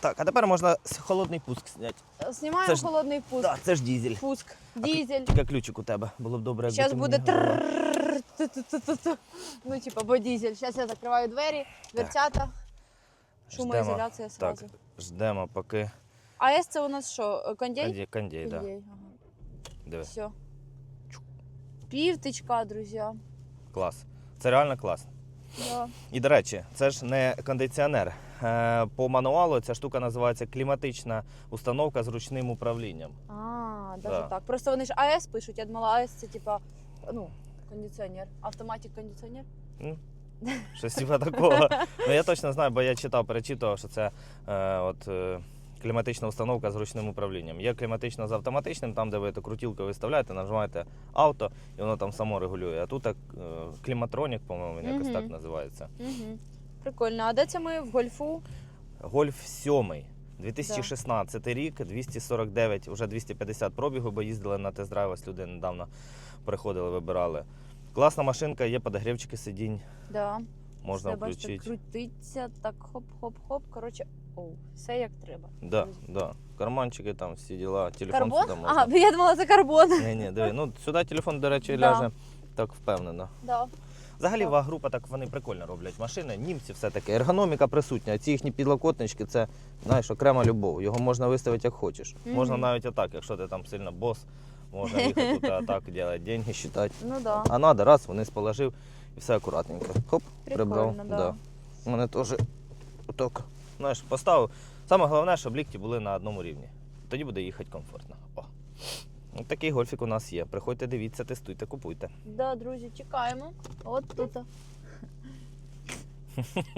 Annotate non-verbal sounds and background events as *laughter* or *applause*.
Так, а тепер можна холодний пуск зняти. Знімаємо Це ж- холодний пуск. Так, це ж дізель. Пуск. Дізель. Тільки ключик у тебе. Було б добре, якби Зараз ти буде мені говорила. трррррр, ту-ту-ту-ту-ту. Ну, типа, бо дізель. Зараз я закриваю двері, дверцята. Шумоізоляція Так, сразу. ждемо, поки АЕС це у нас що? Кондей? кондей, кондей да. Ага. Диви, Все. Півтичка, друзі. клас. Це реально клас. Да. І до речі, це ж не кондиціонер. Е, По мануалу ця штука називається кліматична установка з ручним управлінням. А, даже Да. так. Просто вони ж АЕС пишуть. Я думала, АЕС це типа, ну, кондиціонер. Автоматик кондиціонер. *laughs* Щось типа такого. Ну я точно знаю, бо я читав, перечитував, що це е, от, е, кліматична установка з ручним управлінням. Є кліматична з автоматичним, там, де ви ту крутілку виставляєте, нажимаєте авто, і воно там само регулює. А тут так, е, кліматронік, по-моєму, він якось Мгм. так називається. Угу. Прикольно. А де це ми в гольфу? Гольф 7. 2016 рік, 249, вже 250 пробігу, бо їздили на тест-драйв, ось люди недавно приходили, вибирали. Класна машинка, є подогрівчики сидінь, Да. Можна все, бачите, крутиться, так хоп-хоп-хоп. Коротше, о, все як треба. Да, да. Карманчики там, всі діла, телефон Карбон? сюди можна. Ага, я думала, це карбон. Ні, ні, диви. Ну, сюди телефон, до речі, Да. ляже так впевнено. Да. Взагалі, Так. ваг-група так вони прикольно роблять машини. Німці все-таки. Ергономіка присутня. А ці їхні підлокотнички це знаєш, окрема любов. Його можна виставити як хочеш. Мгм. Можна навіть отак, якщо ти там сильно бос, можна їхати тут а *laughs* так робити, деньги считати. Ну да. А надо, раз, вниз положив і все акуратненько. Хоп, прибрав. Прикольно, да. У мене теж отак. Знаєш, поставив. Саме головне, щоб лікті були на одному рівні. Тоді буде їхати комфортно. О. От такий гольфік у нас є. Приходьте, дивіться, тестуйте, купуйте. Да, друзі, чекаємо. От тут. *laughs*